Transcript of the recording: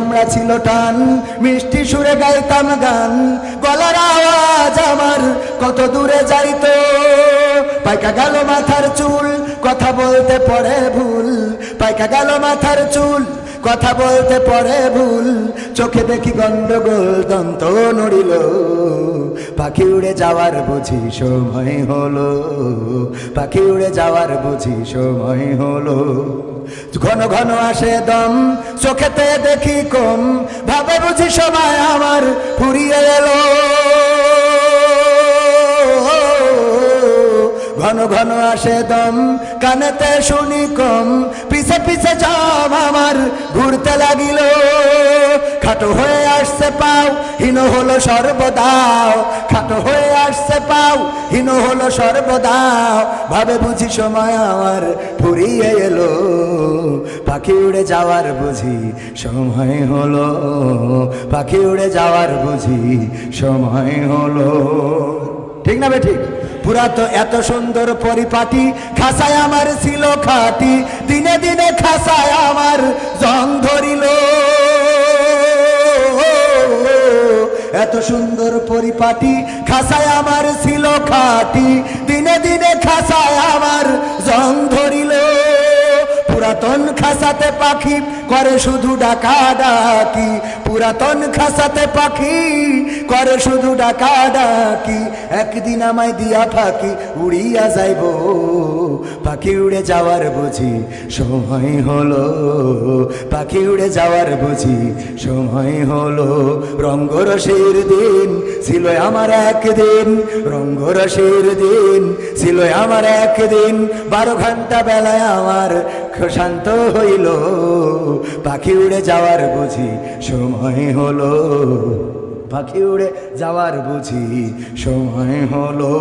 চামড়া ছিল টান, মিষ্টি সুরে গাইতাম গান। গলার আওয়াজ আমার কত দূরে যাইতো। পাইকা গেল মাথার চুল, কথা বলতে পরে ভুল। পাইকা গেল মাথার চুল কথা বলতে পরে ভুল, চোখে দেখি গন্ডগোল, দন্ত নড়িল। পাখি উড়ে যাওয়ার বুঝি সময় হলো, পাখি উড়ে যাওয়ার বুঝি সময় হলো। ঘন ঘন আসে দম, চোখেতে দেখি কম, ভাবে বুঝি সময় আমার ফুরিয়ে এলো। ঘন ঘন আসে দম, কানেতে শুনি কম, পিছে পিছে জম আমার ঘুরতে লাগিল। খাটো হয়ে আসছে পাও, হীন হলো সর্বদাও। খাটো হয়ে আসছে পাও, হীন হলো সর্বদাও। ভাবে বুঝি সময় আমার ফুরিয়ে এলো। পাখি উড়ে যাওয়ার বুঝি সময় হলো। পাখি উড়ে যাওয়ার বুঝি সময় হলো। ঠিক না বে ঠিক? পুরা তো এত সুন্দর পরিপাটি, খাসায় আমার ছিল খাটি। দিনে দিনে খাসায় আমার এত সুন্দর পরিপাটি খাসায় আমার ছিল খাটি। দিনে দিনে খাসায় খাসাতে পাখি করে শুধু ডাকা ডাকি। পুরাতন খাসাতে পাখি করে শুধু ডাকা ডাকি। একদিন আমায় দিয়া ফাঁকি উড়িয়া যাইব পাখি উড়ে যাওয়ার বুঝি সময় হলো। পাখি উড়ে যাওয়ার বুঝি সময় হলো। রঙ্গরসের দিন ছিল আমার একদিন রঙ্গরসের দিন ছিল আমার একদিন। বারো ঘণ্টা বেলায় আমার শান্ত হইল পাখি উড়ে যাওয়ার বুঝি সময় হলো। পাখি উড়ে যাওয়ার বুঝি সময় হলো।